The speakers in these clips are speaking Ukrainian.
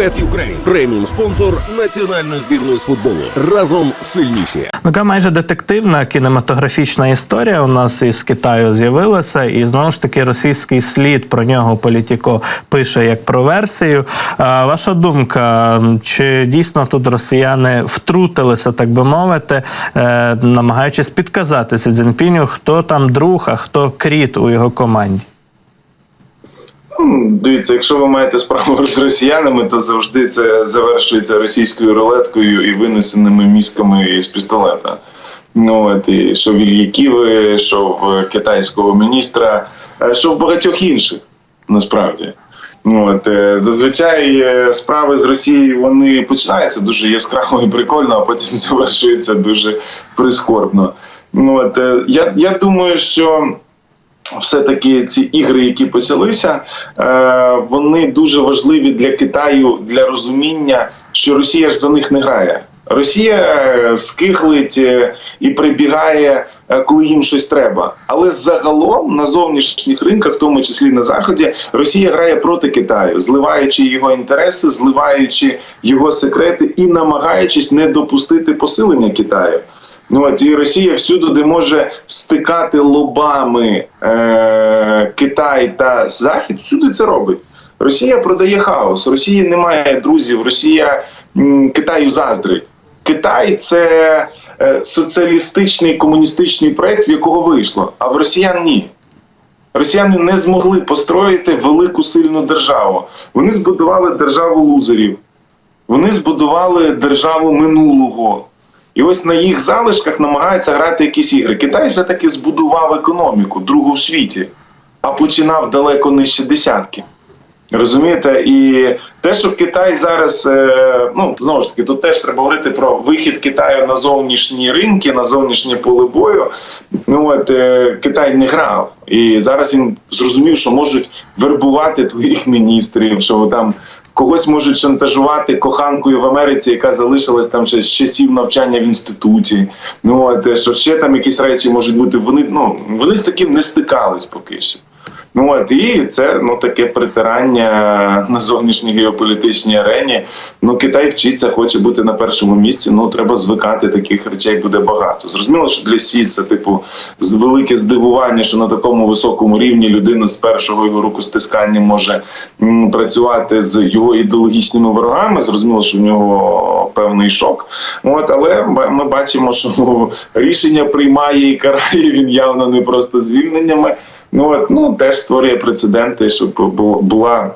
BetUkraine – преміум спонсор національної збірної з футболу. Разом сильніші. Така майже детективна кінематографічна історія у нас із Китаю з'явилася, і знову ж таки російський слід про нього Політіко пише як про версію. А, ваша думка, чи дійсно тут росіяни втрутилися, так би мовити, е, намагаючись підказати Сі Цзіньпіню, хто там друг, а хто кріт у його команді? Дивіться, якщо ви маєте справу з росіянами, то завжди це завершується російською рулеткою і винесеними мізками з пістолета. Ну от і що в Ільї Ківи, що в китайського міністра, е, що в багатьох інших насправді. Ну, от, е, зазвичай е, справи з Росією вони починаються дуже яскраво і прикольно, а потім завершуються дуже прискорбно. Ну, от, я, я думаю, що все-таки ці ігри, які почалися, е, вони дуже важливі для Китаю для розуміння, що Росія ж за них не грає. Росія е, скихлить е, і прибігає, коли їм щось треба. Але загалом на зовнішніх ринках, в тому числі на заході, Росія грає проти Китаю, зливаючи його інтереси, зливаючи його секрети і намагаючись не допустити посилення Китаю. Ну от і Росія всюди, де може стикати лобами е- Китай та Захід, всюди це робить. Росія продає хаос. Росії немає друзів. Росія м, Китаю заздрить. Китай це е, соціалістичний комуністичний проект, в якого вийшло. А в росіян ні. Росіяни не змогли построїти велику сильну державу. Вони збудували державу лузерів. Вони збудували державу минулого. І ось на їх залишках намагаються грати якісь ігри. Китай все таки збудував економіку, другу в світі, а починав далеко нижче десятки. Розумієте? І те, що Китай зараз, е, ну знову ж таки, тут теж треба говорити про вихід Китаю на зовнішні ринки, на зовнішнє поле бою. Ну от е, Китай не грав, і зараз він зрозумів, що можуть вербувати твоїх міністрів, що там когось можуть шантажувати коханкою в Америці, яка залишилась там ще з часів навчання в інституті. Ну от е, що ще там якісь речі можуть бути. Вони ну вони з таким не стикались поки що. Ну от і це ну таке притирання на зовнішній геополітичній арені. Ну Китай вчиться, хоче бути на першому місці. Ну треба звикати таких речей буде багато. Зрозуміло, що для Сі це типу з велике здивування, що на такому високому рівні людина з першого його рукостискання може м, працювати з його ідеологічними ворогами. Зрозуміло, що в нього певний шок. От але ми бачимо, що рішення приймає і карає він явно не просто звільненнями. Ну от ну теж створює прецеденти, щоб бу- була.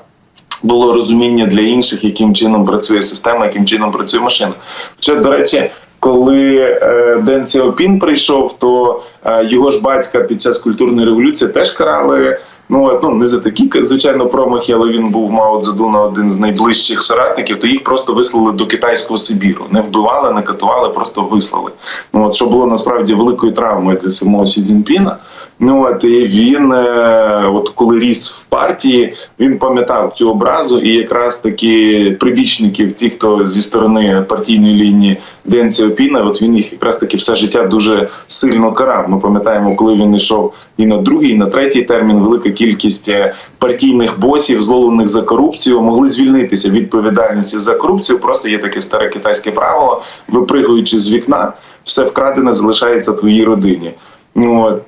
Було розуміння для інших, яким чином працює система, яким чином працює машина. Хоча, до речі, коли е, Ден Сяопін прийшов, то е, його ж батька під час культурної революції теж карали. Ну, ну не за такі звичайно промахи, але він був Мао Цзедуна один з найближчих соратників. То їх просто вислали до китайського Сибіру. Не вбивали, не катували, просто вислали. Ну от що було насправді великою травмою для самого Сі Цзіньпіна. Ну от і він, е, от коли ріс в партії, він пам'ятав цю образу, і якраз таки прибічників, ті, хто зі сторони партійної лінії Ден Сяопіна, от він їх якраз таки все життя дуже сильно карав. Ми пам'ятаємо, коли він йшов і на другий, і на третій термін, велика кількість е, партійних босів, зловлених за корупцію, могли звільнитися від відповідальності за корупцію. Просто є таке старе китайське правило, випригуючи з вікна, все вкрадене залишається твоїй родині. Ну, от.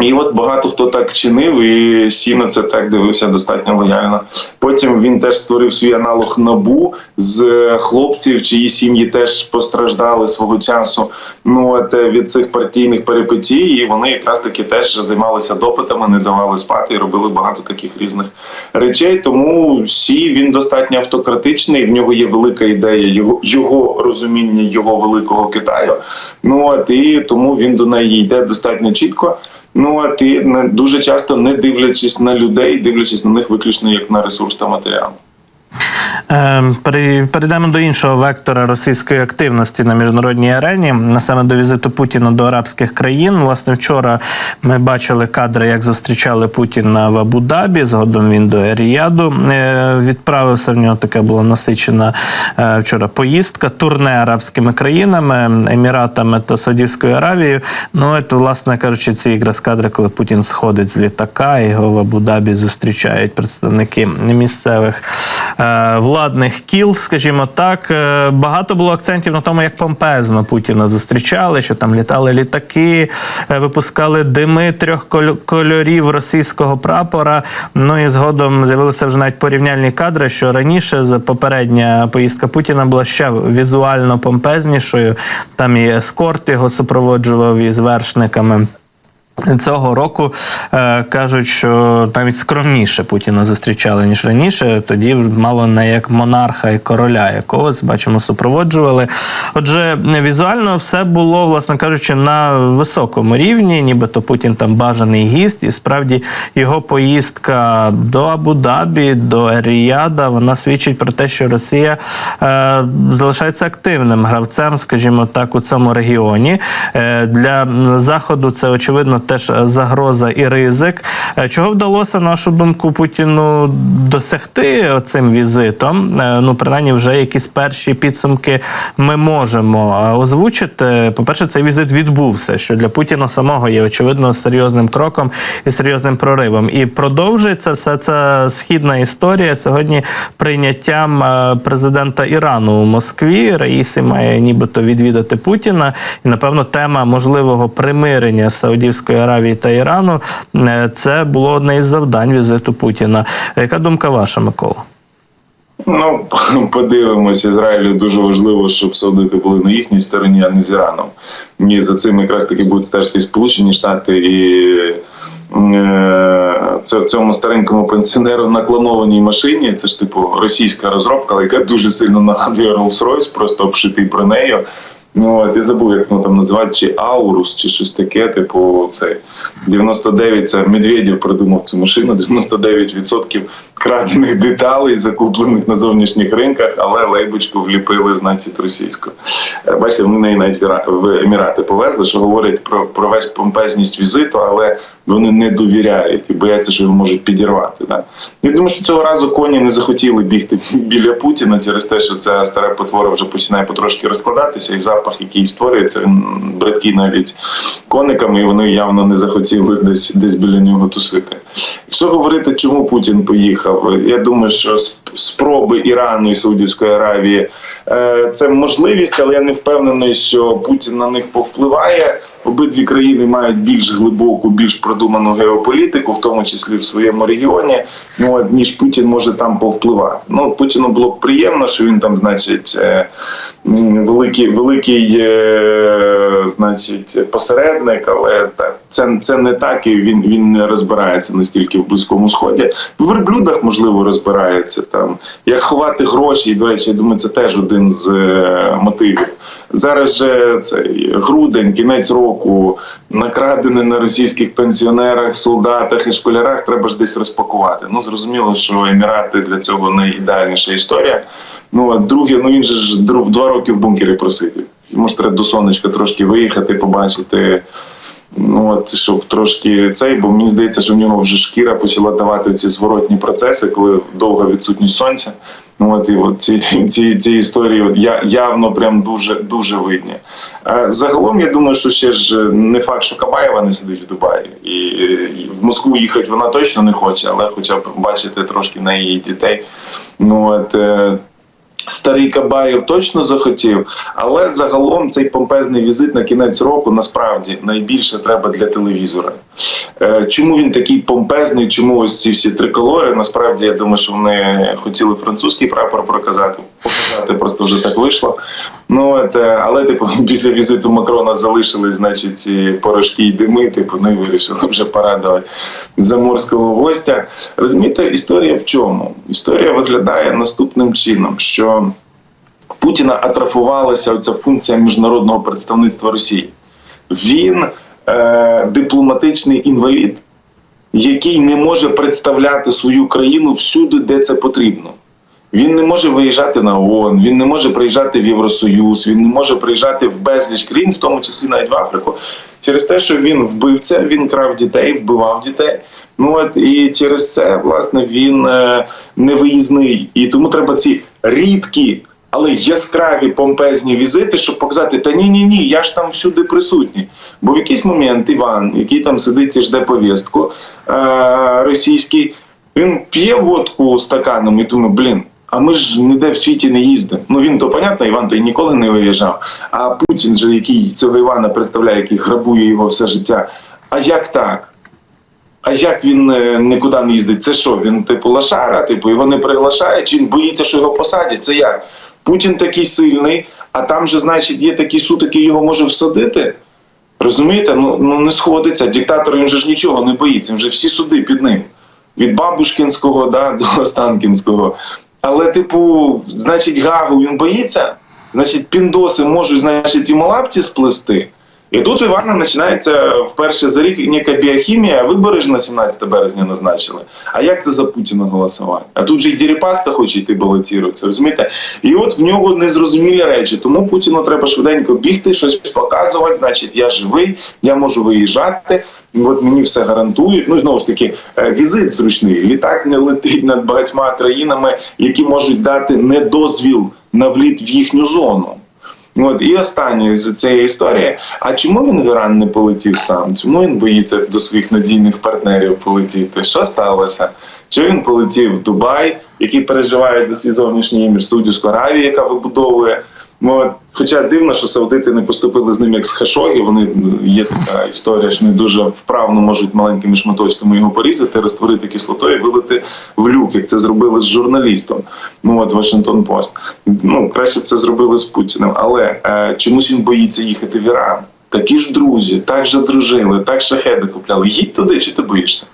І от багато хто так чинив, і Сі на це так дивився достатньо лояльно. Потім він теж створив свій аналог набу з хлопців, чиї сім'ї теж постраждали свого часу. Ну от е, від цих партійних перипетій, і вони якраз таки теж займалися допитами, не давали спати і робили багато таких різних речей. Тому Сі він достатньо автократичний. В нього є велика ідея його його розуміння його великого Китаю. Ну от і тому він до неї йде достатньо чітко. Ну а ти не дуже часто не дивлячись на людей, дивлячись на них виключно як на ресурс та матеріал. Е, пере- Перейдемо до іншого вектора російської активності на міжнародній арені, саме до візиту Путіна до арабських країн. Власне, вчора ми бачили кадри, як зустрічали Путіна в Абу-Дабі. Згодом він до Ріяду е, відправився. В нього така була насичена е, вчора поїздка, турне арабськими країнами, Еміратами та Саудівською Аравією. Ну от, власне кажучи, ці якраз кадри, коли Путін сходить з літака, його в Абу-Дабі зустрічають представники місцевих е, влади. кіл, скажімо так. Е, Багато було акцентів на тому, як помпезно Путіна зустрічали, що там літали літаки, е, випускали дими трьох коль- кольорів російського прапора. Ну і згодом з'явилися вже навіть порівняльні кадри, що раніше за попередня поїздка Путіна була ще візуально помпезнішою. Там і ескорт його супроводжував із вершниками. Цього року е, кажуть, що навіть скромніше Путіна зустрічали ніж раніше. Тоді мало не як монарха і короля якогось бачимо, супроводжували. Отже, візуально все було, власне кажучи, на високому рівні, нібито Путін там бажаний гість, і справді його поїздка до Абу-Дабі, до Ріяда, вона свідчить про те, що Росія е, залишається активним гравцем, скажімо так, у цьому регіоні. Е, для заходу це очевидно теж загроза і ризик. Е, Чого вдалося, нашу думку, Путіну досягти цим візитом? Е, Ну, принаймні, вже якісь перші підсумки ми можемо е, озвучити. По-перше, цей візит відбувся, що для Путіна самого є очевидно серйозним кроком і серйозним проривом. І продовжується вся ця східна історія сьогодні прийняттям е, президента Ірану у Москві. Раїсі має нібито відвідати Путіна. І напевно тема можливого примирення Саудівської Аравії та Ірану е, це було одне із завдань візиту Путіна. Яка думка ваша, Микола? Ну, подивимось, Ізраїлю дуже важливо, щоб саудити були на їхній стороні, а не з Іраном. І за цим якраз таки будуть стежити Сполучені Штати і це- цьому старенькому пенсіонеру на клонованій машині. Це ж типу російська розробка, яка дуже сильно нагадує Rolls-Royce, просто обшитий про неї. Ну, от я забув, як воно там називається, чи Аурус, чи щось таке, типу, цей 99 це Медведєв придумав цю машину, 99% крадених деталей, закуплених на зовнішніх ринках, але лейбочку вліпили, значить, російську. Е, Бачите, вони неї навіть в Емірати повезли, що говорять про, про весь помпезність візиту, але вони не довіряють і бояться, що його можуть підірвати. Да? Я думаю, що цього разу коні не захотіли бігти біля Путіна через те, що ця стара потвора вже починає потрошки розкладатися, і запах, який створюється, він бридкий навіть кониками, і вони явно не захотіли десь десь біля нього тусити. Якщо говорити, чому Путін поїхав, я думаю, що спроби Ірану і Саудівської Аравії е, це можливість, але я не впевнений, що Путін на них повпливає. Обидві країни мають більш глибоку, більш продуману геополітику, в тому числі в своєму регіоні. Ну ніж Путін може там повпливати. Ну Путіну було б приємно, що він там, значить, е, великий, великий, е, значить, посередник, але так це, це не так, і він, він не розбирається настільки в близькому сході. В верблюдах можливо розбирається там. Як ховати гроші, і до речі, я думаю, це теж один з е, мотивів. Зараз же цей грудень, кінець року, накрадене на російських пенсіонерах, солдатах і школярах треба ж десь розпакувати. Ну зрозуміло, що емірати для цього не ідеальніша історія. Ну а друге, ну він же ж два роки в бункері просидів. Йому треба до сонечка трошки виїхати, побачити. Ну от щоб трошки цей, бо мені здається, що в нього вже шкіра почала давати ці зворотні процеси, коли довга відсутність сонця. Ну от і от ці, ці, ці історії от я явно прям дуже дуже видні. Загалом я думаю, що ще ж не факт, що Кабаєва не сидить в Дубаї, і, і в Москву їхати вона точно не хоче, але хоча б бачити трошки на її дітей. Ну от. Старий Кабаєв точно захотів, але загалом цей помпезний візит на кінець року насправді найбільше треба для телевізора. Е, Чому він такий помпезний? Чому ось ці всі триколори? Насправді я думаю, що вони хотіли французький прапор проказати, показати, просто вже так вийшло. Ну от, е, але типу після візиту Макрона залишились, значить, ці порошки й дими. Типу, ну і вирішили вже порадувати заморського гостя. Розумієте, історія в чому? Історія виглядає наступним чином, що Путіна атрофувалася ця функція міжнародного представництва Росії. Він е, дипломатичний інвалід, який не може представляти свою країну всюди, де це потрібно. Він не може виїжджати на ООН, він не може приїжджати в Євросоюз, він не може приїжджати в безліч країн, в тому числі навіть в Африку, через те, що він вбивця, він крав дітей, вбивав дітей. Ну от і через це власне він е, невиїзний. І тому треба ці рідкі, але яскраві помпезні візити, щоб показати, та ні, ні, ні, я ж там всюди присутній. Бо в якийсь момент Іван, який там сидить і жде повістку е, російський, він п'є водку стаканом і думає, блін. А ми ж ніде в світі не їздимо. Ну він то понятно, Іван то й ніколи не виїжджав. А Путін же, який цього Івана представляє, який грабує його все життя. А як так? А як він е, нікуди не їздить? Це що? Він типу лошара, типу його не приглашає, чи він боїться, що його посадять? Це як? Путін такий сильний, а там же, значить, є такий суд, який його може всадити. Розумієте? Ну, ну не сходиться. Диктатор він же ж нічого не боїться. Він же всі суди під ним. Від Бабушкінського да, до Останкінського. Але, типу, значить, Гагу він боїться, значить, піндоси можуть, значить, йому лапті сплести. І тут Івана починається вперше за рік ніяка біохімія, вибори ж на 17 березня назначили. А як це за Путіна голосувати? А тут же і Діріпаска хоче йти балотуватися, розумієте? І от в нього незрозумілі речі. Тому Путіну треба швиденько бігти, щось показувати. Значить, я живий, я можу виїжджати. От мені все гарантують. Ну і знову ж таки, е, візит зручний. Літак не летить над багатьма країнами, які можуть дати недозвіл на вліт в їхню зону. От і останнє з цієї історії. А чому він в Іран не полетів сам? Чому він боїться до своїх надійних партнерів полетіти? Що сталося? Чи він полетів в Дубай, який переживає за свій зовнішній імідж, Саудівську Аравію, яка вибудовує? Ну, от, хоча дивно, що саудити не поступили з ним як з Хашогі. Вони ну, є така історія, що не дуже вправно можуть маленькими шматочками його порізати, розтворити кислотою, і вилити в люк, як це зробили з журналістом. Ну от Вашингтон Пост. Ну краще б це зробили з Путіним. Але е, чомусь він боїться їхати в Іран. Такі ж друзі, так же дружили, так шахеди купляли. Їдь туди, чи ти боїшся?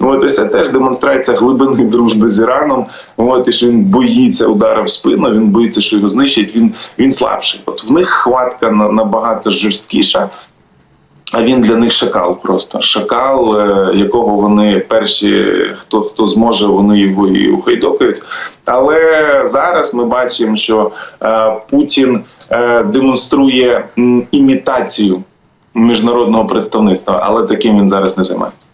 От ось це теж демонстрація глибини дружби з Іраном. От і що він боїться удара в спину, він боїться, що його знищать. Він він слабший. От в них хватка на- набагато жорсткіша. А він для них шакал просто шакал, е, якого вони перші, хто хто зможе, вони його і ухайдокають. Але зараз ми бачимо, що е, Путін е, демонструє імітацію міжнародного представництва, але таким він зараз не займається.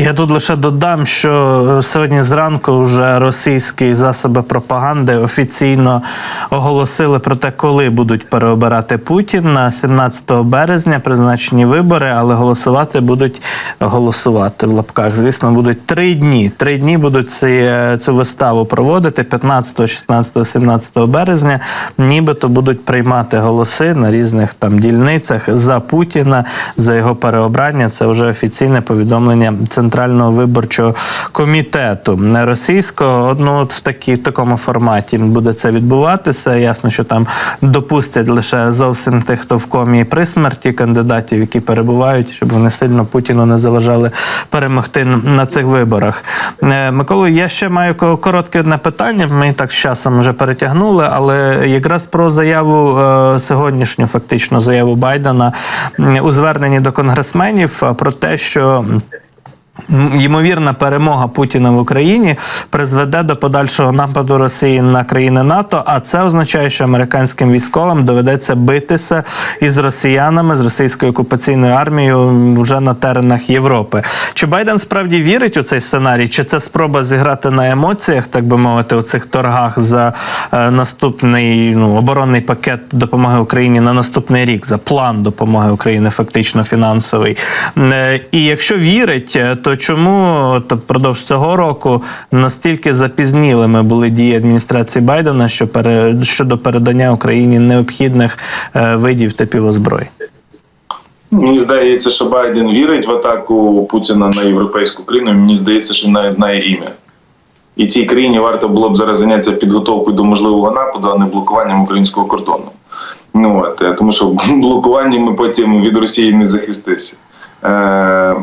Я тут лише додам, що е, сьогодні зранку вже російські засоби пропаганди офіційно оголосили про те, коли будуть переобирати Путін на 17 березня призначені вибори, але голосувати будуть голосувати в лапках. Звісно, будуть три дні. Три дні будуть ці, е, цю виставу проводити 15, 16, 17 березня. Нібито будуть приймати голоси на різних там дільницях за Путіна, за його переобрання. Це вже офіційне повідомлення Центрального виборчого комітету російського. Ну от в такі в такому форматі буде це відбуватися. Ясно, що там допустять лише зовсім тих, хто в комі при смерті кандидатів, які перебувають, щоб вони сильно Путіну не заважали перемогти на цих виборах. Е, Микола, я ще маю ко- коротке одне питання. Ми так з часом вже перетягнули, але якраз про заяву е, сьогоднішню, фактично, заяву Байдена у зверненні до конгресменів про те, що. Ймовірна перемога Путіна в Україні призведе до подальшого нападу Росії на країни НАТО. А це означає, що американським військовим доведеться битися із росіянами з російською окупаційною армією вже на теренах Європи. Чи Байден справді вірить у цей сценарій? Чи це спроба зіграти на емоціях, так би мовити, у цих торгах за е, наступний ну, оборонний пакет допомоги Україні на наступний рік, за план допомоги Україні, фактично фінансовий? Е, І якщо вірить, е, то чому от впродовж цього року настільки запізнілими були дії адміністрації Байдена що пере, щодо передання Україні необхідних е, видів типів озброї? Мені здається, що Байден вірить в атаку Путіна на європейську країну. Мені здається, що він навіть знає ім'я. І цій країні варто було б зараз зайнятися підготовкою до можливого нападу, а не блокуванням українського кордону. Ну от е, тому, що блокуванням ми потім від Росії не захистився. Е,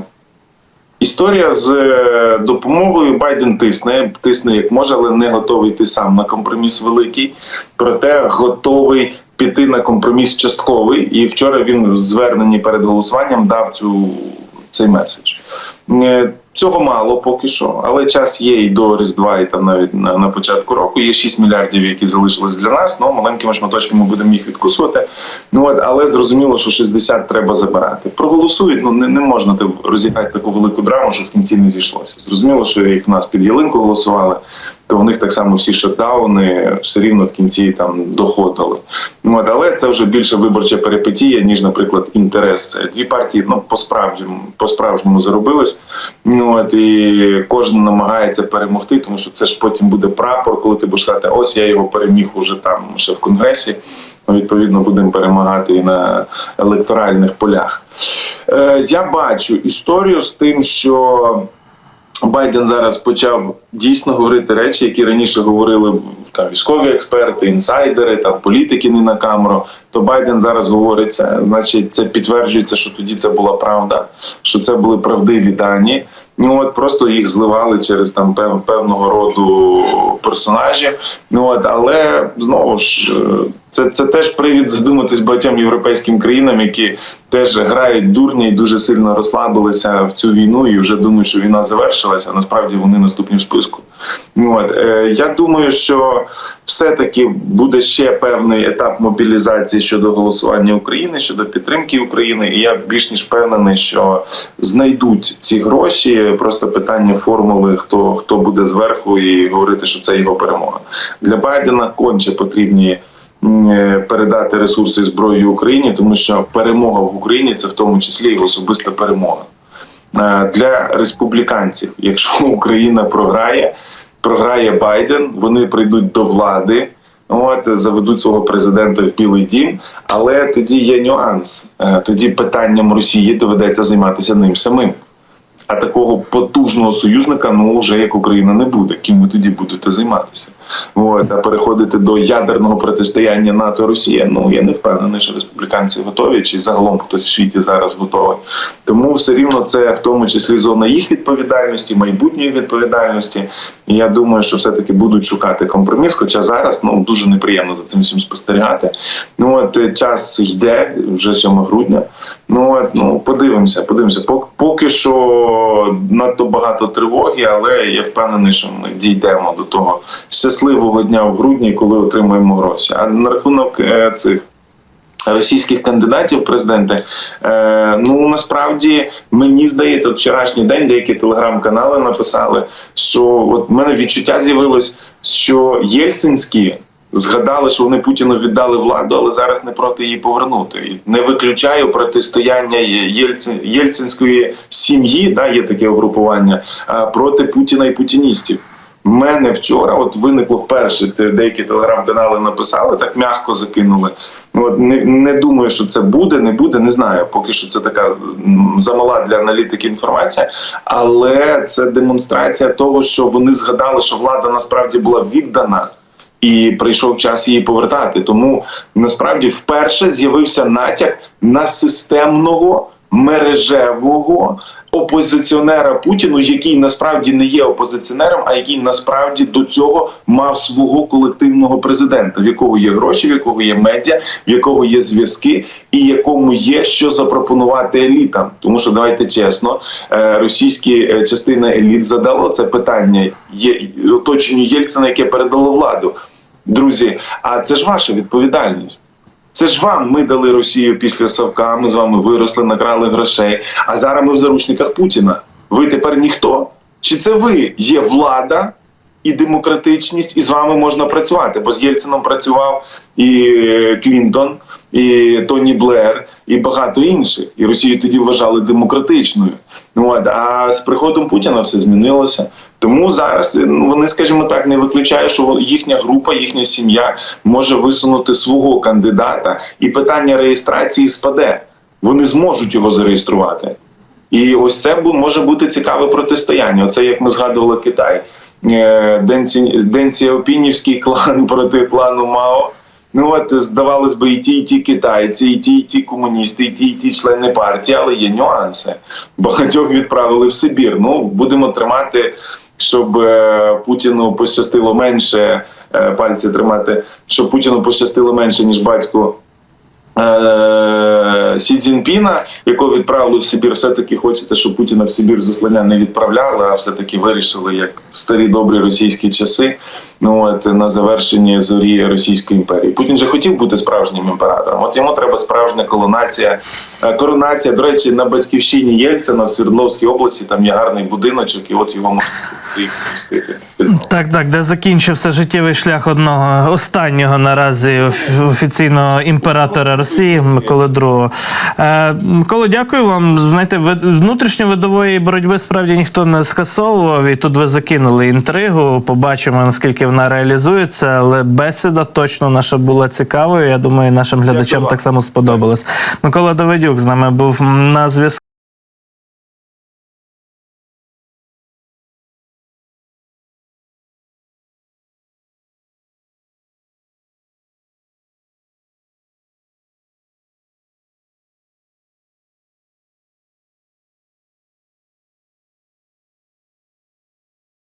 Історія з е, допомогою Байден тисне, тисне як може, але не готовий йти сам на компроміс великий. Проте готовий піти на компроміс частковий. І вчора він в зверненні перед голосуванням дав цю цей меседж. Цього мало поки що, але час є і до Різдва, і там навіть на, на початку року. Є 6 мільярдів, які залишились для нас. Ну маленькими шматочками будемо їх відкусувати. Ну от, але зрозуміло, що 60 треба забирати. Проголосують. Ну не, не можна розіграти таку велику драму, що в кінці не зійшлося. Зрозуміло, що як нас під ялинку голосували. То в них так само всі шатдауни все рівно в кінці там доходили. От, але це вже більше виборча перипетія, ніж, наприклад, інтерес. Дві партії ну, по справжньому по справжньому заробились. От і кожен намагається перемогти, тому що це ж потім буде прапор, коли ти будеш сказати, ось я його переміг уже там ще в конгресі. Ну, Відповідно, будемо перемагати і на електоральних полях. Е, я бачу історію з тим, що Байден зараз почав дійсно говорити речі, які раніше говорили там військові експерти, інсайдери, там політики не на камеру. То Байден зараз говорить це. Значить, це підтверджується, що тоді це була правда, що це були правдиві дані. Ну от просто їх зливали через там пев, певного роду персонажів. Ну от, але знову ж е, це, це теж привід задуматись багатьом європейським країнам, які теж грають дурні і дуже сильно розслабилися в цю війну і вже думають, що війна завершилася. а Насправді вони наступні в списку. От е, я думаю, що все-таки буде ще певний етап мобілізації щодо голосування України, щодо підтримки України. І я більш ніж впевнений, що знайдуть ці гроші. Просто питання формули, хто хто буде зверху, і говорити, що це його перемога для Байдена. Конче потрібні передати ресурси і зброю Україні, тому що перемога в Україні це в тому числі і особиста перемога Е, для республіканців. Якщо Україна програє, програє Байден, вони прийдуть до влади. От заведуть свого президента в Білий Дім, але тоді є нюанс. Е, Тоді питанням Росії доведеться займатися ним самим. А такого потужного союзника, ну вже як Україна не буде. Ким ви тоді будете займатися? От, а переходити до ядерного протистояння НАТО Росія. Ну я не впевнений, що республіканці готові, чи загалом хтось в світі зараз готовий. Тому все рівно це в тому числі зона їх відповідальності, майбутньої відповідальності. І я думаю, що все-таки будуть шукати компроміс. Хоча зараз ну дуже неприємно за цим всім спостерігати. Ну от е, час йде вже 7 грудня. Ну ну подивимося, подивимося. Пок- Поки що надто багато тривоги, але я впевнений, що ми дійдемо до того щасливого дня в грудні, коли отримаємо гроші. А на рахунок е, цих. Російських кандидатів в президенти, е, ну насправді мені здається, вчорашній день деякі телеграм-канали написали, що от в мене відчуття з'явилось, що Єльцинські згадали, що вони Путіну віддали владу, але зараз не проти її повернути. І не виключаю протистояння Єльцин, Єльцинської сім'ї, да, є таке угрупування, проти Путіна і путіністів. В мене вчора от виникло вперше деякі телеграм-канали написали, так м'яко закинули. Ну, От не, не думаю, що це буде, не буде, не знаю. Поки що це така замала для аналітики інформація, але це демонстрація того, що вони згадали, що влада насправді була віддана. І прийшов час її повертати. Тому насправді вперше з'явився натяк на системного мережевого опозиціонера Путіну, який насправді не є опозиціонером, а який насправді до цього мав свого колективного президента, в якого є гроші, в якого є медіа, в якого є зв'язки, і якому є що запропонувати елітам. Тому що давайте чесно, е, російські е, частина еліт задало це питання є оточенню Єльцина, яке передало владу. Друзі, а це ж ваша відповідальність. Це ж вам ми дали Росію після Савка. Ми з вами виросли, накрали грошей. А зараз ми в заручниках Путіна. Ви тепер ніхто? Чи це ви є влада і демократичність, і з вами можна працювати? Бо з Єльцином працював і е, Клінтон, і Тоні Блер, і багато інших. І Росію тоді вважали демократичною. От, а з приходом Путіна все змінилося. Тому зараз ну, вони, скажімо так, не виключають, що їхня група, їхня сім'я може висунути свого кандидата, і питання реєстрації спаде. Вони зможуть його зареєструвати. І ось це може бути цікаве протистояння. Оце як ми згадували Китай. Е, Ден Сі- клан проти клану Мао. Ну от здавалось би, і ті, і ті китайці, і ті, і ті комуністи, і ті, і ті члени партії, але є нюанси. Багатьох відправили в Сибір. Ну будемо тримати, щоб е, Путіну пощастило менше е, пальці тримати, щоб Путіну пощастило менше ніж батьку. е, Сі Цзіньпіна, якого відправили в Сибір, все-таки хочеться, щоб Путіна в Сибір заслання не відправляли, а все-таки вирішили, як в старі добрі російські часи, ну от на завершенні зорі Російської імперії. Путін же хотів бути справжнім імператором. От йому треба справжня колонація Коронація, до речі, на батьківщині Єльцина в Свердловській області там є гарний будиночок, і от його можна приїхати. Так, так, де закінчився життєвий шлях одного останнього наразі офіційного імператора Росії Миколи II. Е, Миколо, дякую вам. Знаєте, ви- внутрішньовидової боротьби справді ніхто не скасовував, і тут ви закинули інтригу. Побачимо, наскільки вона реалізується. Але бесіда точно наша була цікавою. Я думаю, нашим глядачам вам. так само сподобалась. Микола Давидюк з нами був на зв'язку.